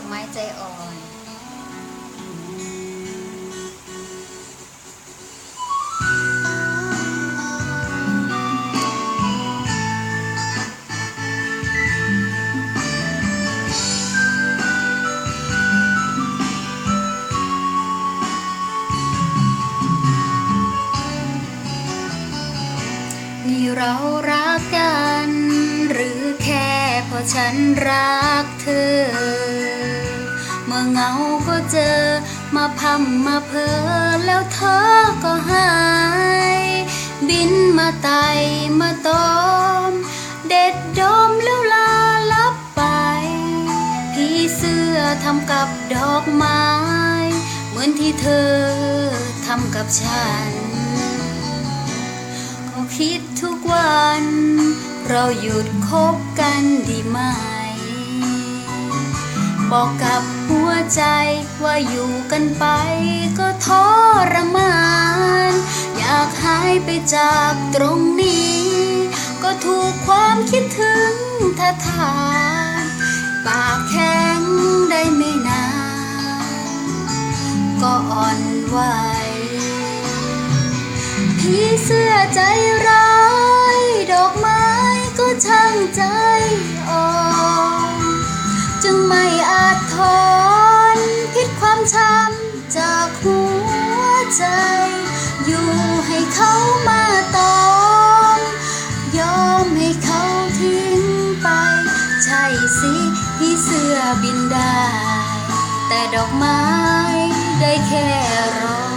อกไม้ใจอ่อนนี่เรารักกัน หรือแค่เพราะฉันรักเธอ เมื่อเหงาก็เจอ มาพัมมาเพอแล้วเธอก็หาย บินมาไตมาตอม เด็ดดมแล้วลาลับไปพี่เสื้อทำกับดอกไม้ เหมือนที่เธอทำกับฉัน ก็คิดทุกวัน เราหยุดคบกันดีไหม บอกกับหัวใจว่าอยู่กันไปก็ทรมาน อยากหายไปจากตรงนี้ ก็ถูกความคิดถึงทาทานปากแข็งได้ไม่นาน ก็อ่อนไหวพีเสื้อใจร้าย ดอกไม้ก็ช่างใจอ่อนจึงไม่ อนพิษความช้ำจากหัวใจ อยู่ให้เขามาตอมยอมให้เขาทิ้งไป ใช่สิพี่เสื้อบินได้ แต่ดอกไม้ได้แค่รอ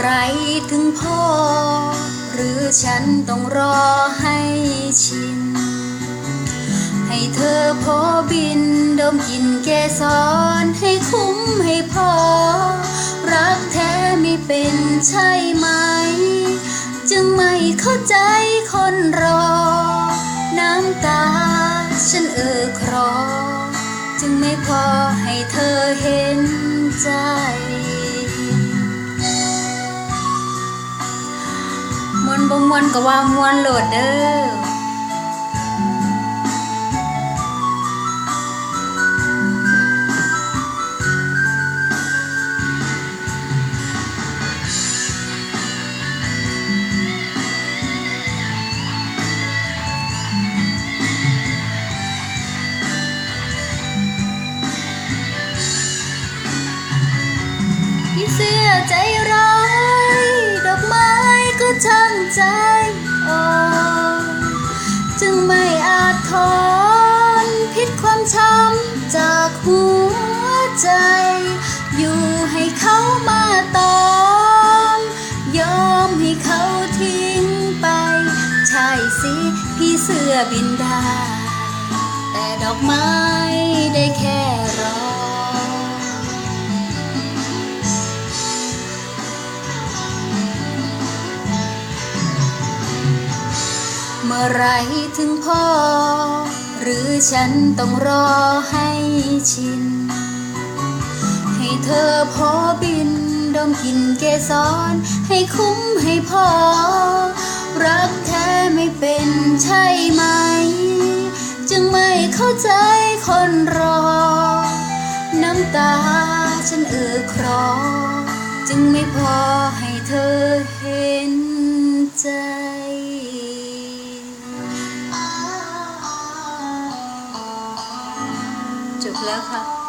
ไรถึงพ่อหรือฉันต้องรอให้ชิน ให้เธอพอบินดมกลินเกสรให้คุ้มให้พอ รักแท้ไม่เป็นใช่ไหม จึงไม่เข้าใจคนรอ น้ำตาฉันเออครอ จึงไม่พอให้เธอเห็นใจ บ่มวนก็ว่ามวนโหลดเด้อพี่เสื้อใจ ใจอ่อนจึงไม่อาจทนพิษความช้ำจากหัวใจ อยู่ให้เขามาตอมยอมให้เขาทิ้งไป ใช่สิพี่เสื้อบินได้ แต่ดอกไม้ได้แค่รอ เมื่อไรถึงพ่อ หรือฉันต้องรอให้ชิน ให้เธอพอบินดมกลินเกสรให้คุ้มให้พอ รักแท้ไม่เป็นใช่ไหม จึงไม่เข้าใจคนรอ น้ำตาฉันเอ่อครอ จบแล้วค่ะ